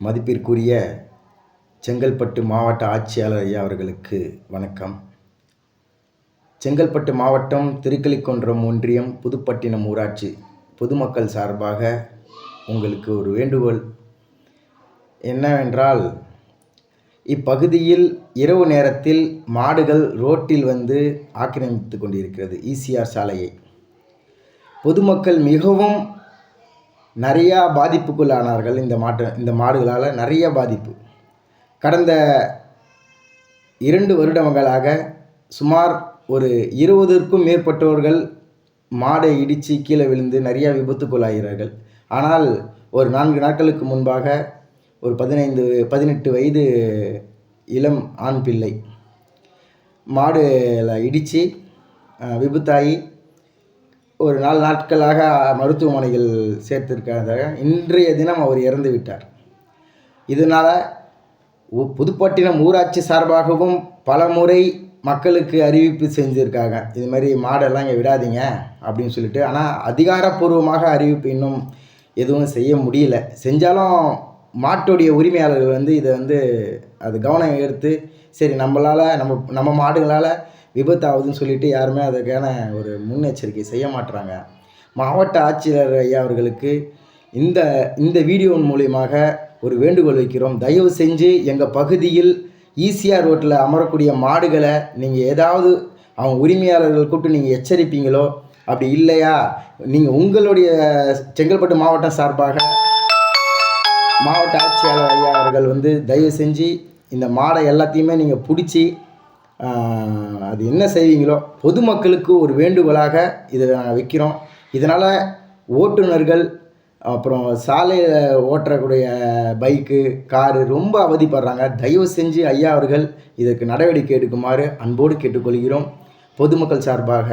மதிப்பிற்குரிய செங்கல்பட்டு மாவட்ட ஆட்சியாளர் ஐயா அவர்களுக்கு வணக்கம். செங்கல்பட்டு மாவட்டம் திருக்கலிக்குன்றம் ஒன்றியம் புதுப்பட்டினம் ஊராட்சி பொதுமக்கள் சார்பாக உங்களுக்கு ஒரு வேண்டுகோள். என்னவென்றால் இப்பகுதியில் இரவு நேரத்தில் மாடுகள் ரோட்டில் வந்து ஆக்கிரமித்து கொண்டிருக்கிறது ஈசிஆர் சாலையை. பொதுமக்கள் மிகவும் நிறையா பாதிப்புக்குள்ளானார்கள் இந்த மாட்டு இந்த மாடுகளால் நிறைய பாதிப்பு. கடந்த இரண்டு வருடங்களாக சுமார் ஒரு இருபதற்கும் மேற்பட்டவர்கள் மாடை இடித்து கீழே விழுந்து நிறையா விபத்துக்குள்ளாகிறார்கள். ஆனால் ஒரு நான்கு நாட்களுக்கு முன்பாக ஒரு பதினைந்து பதினெட்டு வயது இளம் ஆண் பிள்ளை மாடுல இடித்து விபத்தாகி ஒரு நாலு நாட்களாக மருத்துவமனையில் சேர்த்திருக்கிறதாக இன்றைய தினம் அவர் இறந்து விட்டார். இதனால் உ- புதுப்பட்டினம் ஊராட்சி சார்பாகவும் பல முறை மக்களுக்கு அறிவிப்பு செஞ்சுருக்காங்க. இது மாதிரி மாடெல்லாம் இங்கே விடாதீங்க அப்படின்னு சொல்லிட்டு. ஆனால் அதிகாரப்பூர்வமாக அறிவிப்பு இன்னும் எதுவும் செய்ய முடியல. செஞ்சாலும் மாட்டுடைய உரிமையாளர்கள் வந்து இதை வந்து அது கவனம் எடுத்து சரி நம்மளால் நம்ம நம்ம மாடுகளால் விபத்து ஆகுதுன்னு சொல்லிட்டு யாருமே அதுக்கான ஒரு முன்னெச்சரிக்கை செய்ய மாட்டுறாங்க மாவட்ட ஆட்சியர் ஐயா அவர்களுக்கு இந்த இந்த வீடியோவின் மூலியமாக ஒரு வேண்டுகோள் வைக்கிறோம். தயவு செஞ்சு எங்கள் பகுதியில் ஈசிஆர் ரோட்டில் அமரக்கூடிய மாடுகளை நீங்கள் ஏதாவது அவங்க உரிமையாளர்கள் கூப்பிட்டு நீங்கள் எச்சரிப்பீங்களோ? அப்படி இல்லையா? நீங்கள் உங்களுடைய செங்கல்பட்டு மாவட்டம் சார்பாக மாவட்ட ஆட்சியாளர் ஐயா அவர்கள் வந்து தயவு செஞ்சு இந்த மாடை எல்லாத்தையுமே நீங்கள் பிடிச்சி அது என்ன செய்வீங்களோ பொதுமக்களுக்கு ஒரு வேண்டுகோளாக இதை நாங்கள் வைக்கிறோம். இதனால் ஓட்டுநர்கள் அப்புறம் சாலையில் ஓட்டக்கூடிய பைக்கு காரு ரொம்ப அவதிப்படுறாங்க. தயவு செஞ்சு ஐயா அவர்கள் இதற்கு நடவடிக்கை எடுக்குமாறு அன்போடு கேட்டுக்கொள்கிறோம். பொதுமக்கள் சார்பாக.